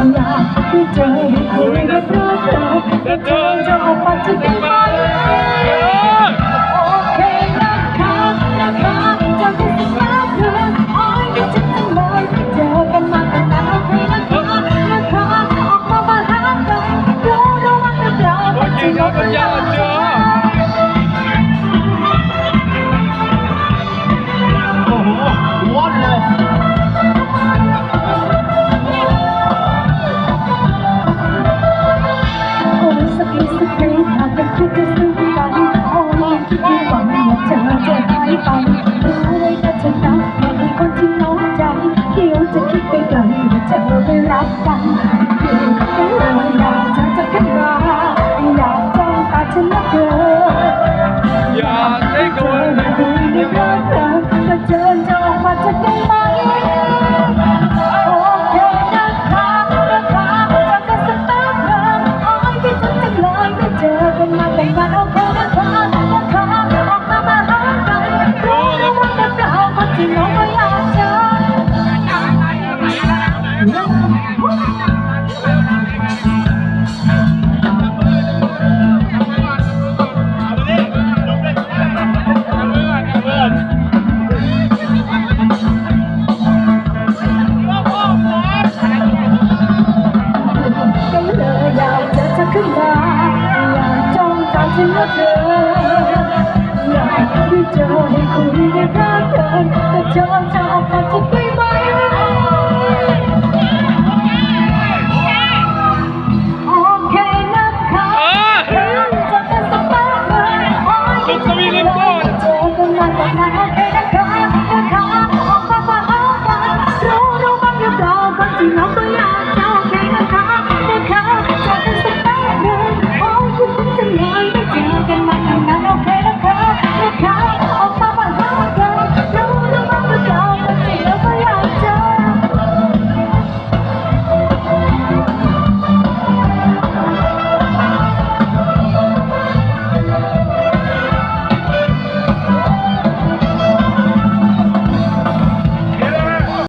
ความรักที่เจอคุยกับรักเธอแต่เธอจะออกมาจะได้ไหมโอเคนะคะนะคะจะไม่ต้องรัเธอโอ้ยก็จะต้องเลยเจอกันมางแต่โอเคนะคะนะคะออกมาบ้านรักกันรู้ระวังนะเราที่เราเป็น คิ้วจะคิดไปไกลว่าเธอไม่รักกัน ฉันรักเธออยากได้เจอให้คุยได้รักกันแต่เธอ